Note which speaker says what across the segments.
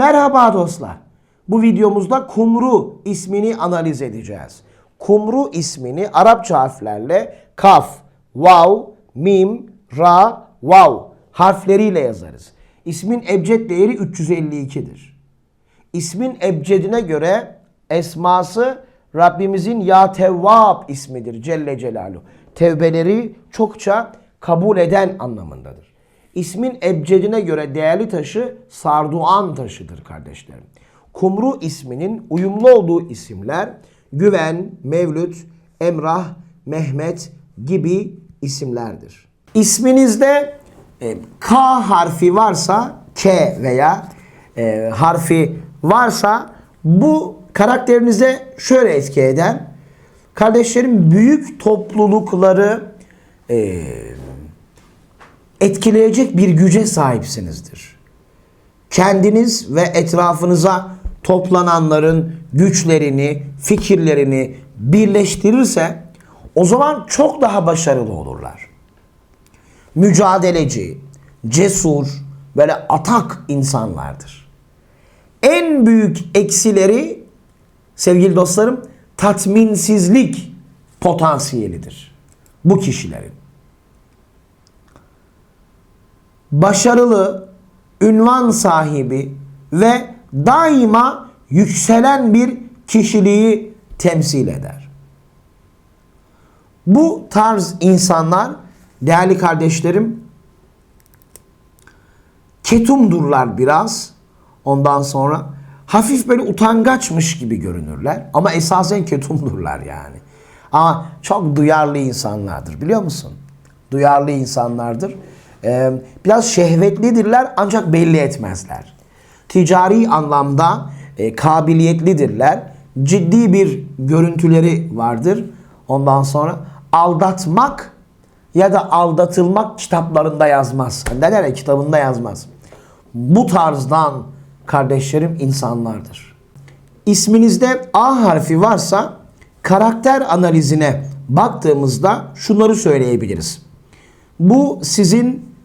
Speaker 1: Merhaba dostlar. Bu videomuzda Kumru ismini analiz edeceğiz. Kumru ismini Arapça harflerle kaf, vav, mim, ra, vav harfleriyle yazarız. İsmin ebced değeri 352'dir. İsmin ebcedine göre esması Rabbimizin Ya Tevvab ismidir Celle Celaluhu. Tevbeleri çokça kabul eden anlamındadır. İsmin ebcedine göre değerli taşı sarduan taşıdır kardeşlerim. Kumru isminin uyumlu olduğu isimler Güven, Mevlüt, Emrah, Mehmet gibi isimlerdir. İsminizde e, K harfi varsa K veya e, harfi varsa bu karakterinize şöyle etki eder. Kardeşlerim büyük toplulukları e, etkileyecek bir güce sahipsinizdir. Kendiniz ve etrafınıza toplananların güçlerini, fikirlerini birleştirirse o zaman çok daha başarılı olurlar. Mücadeleci, cesur, böyle atak insanlardır. En büyük eksileri sevgili dostlarım tatminsizlik potansiyelidir bu kişilerin. Başarılı, ünvan sahibi ve daima yükselen bir kişiliği temsil eder. Bu tarz insanlar değerli kardeşlerim ketumdurlar biraz. Ondan sonra hafif böyle utangaçmış gibi görünürler ama esasen ketumdurlar yani. Ama çok duyarlı insanlardır biliyor musun? Duyarlı insanlardır. Ee, biraz şehvetlidirler ancak belli etmezler. Ticari anlamda e, kabiliyetlidirler. Ciddi bir görüntüleri vardır. Ondan sonra aldatmak ya da aldatılmak kitaplarında yazmaz. Ne der kitabında yazmaz. Bu tarzdan kardeşlerim insanlardır. İsminizde A harfi varsa karakter analizine baktığımızda şunları söyleyebiliriz. Bu sizin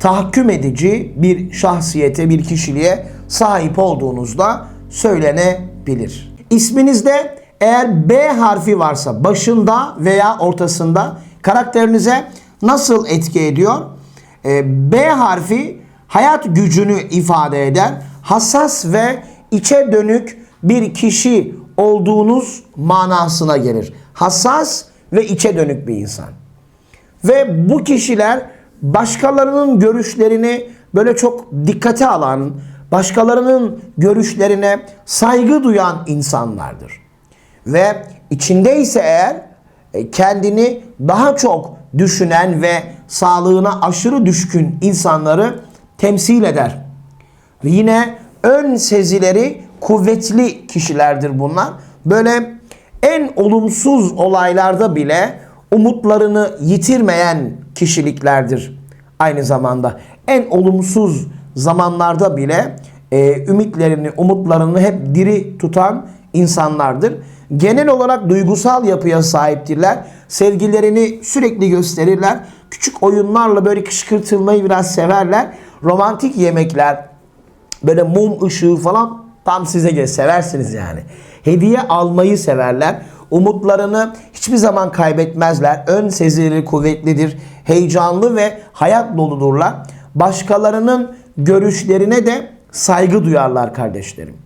Speaker 1: Tahakküm edici bir şahsiyete, bir kişiliğe sahip olduğunuzda söylenebilir. İsminizde eğer B harfi varsa başında veya ortasında karakterinize nasıl etki ediyor? Ee, B harfi hayat gücünü ifade eder. Hassas ve içe dönük bir kişi olduğunuz manasına gelir. Hassas ve içe dönük bir insan. Ve bu kişiler başkalarının görüşlerini böyle çok dikkate alan, başkalarının görüşlerine saygı duyan insanlardır. Ve içindeyse eğer e, kendini daha çok düşünen ve sağlığına aşırı düşkün insanları temsil eder. Ve yine ön sezileri kuvvetli kişilerdir bunlar. Böyle en olumsuz olaylarda bile umutlarını yitirmeyen kişiliklerdir. Aynı zamanda en olumsuz zamanlarda bile e, ümitlerini, umutlarını hep diri tutan insanlardır. Genel olarak duygusal yapıya sahiptirler. Sevgilerini sürekli gösterirler. Küçük oyunlarla böyle kışkırtılmayı biraz severler. Romantik yemekler, böyle mum ışığı falan tam size göre seversiniz yani. Hediye almayı severler. Umutlarını hiçbir zaman kaybetmezler. Ön sezileri kuvvetlidir. Heyecanlı ve hayat doludurlar. Başkalarının görüşlerine de saygı duyarlar kardeşlerim.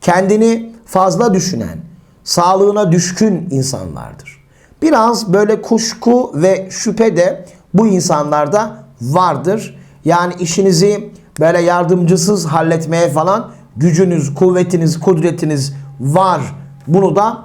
Speaker 1: Kendini fazla düşünen, sağlığına düşkün insanlardır. Biraz böyle kuşku ve şüphe de bu insanlarda vardır. Yani işinizi böyle yardımcısız halletmeye falan gücünüz, kuvvetiniz, kudretiniz var. Bunu da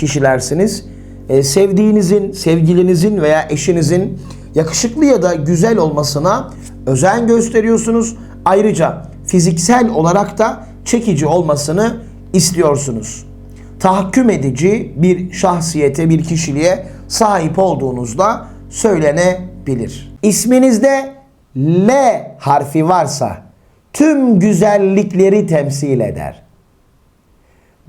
Speaker 1: kişilersiniz. Ee, sevdiğinizin, sevgilinizin veya eşinizin yakışıklı ya da güzel olmasına özen gösteriyorsunuz. Ayrıca fiziksel olarak da çekici olmasını istiyorsunuz. Tahakküm edici bir şahsiyete, bir kişiliğe sahip olduğunuzda söylenebilir. İsminizde L harfi varsa tüm güzellikleri temsil eder.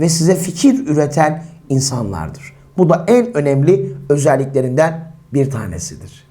Speaker 1: ve size fikir üreten insanlardır. Bu da en önemli özelliklerinden bir tanesidir.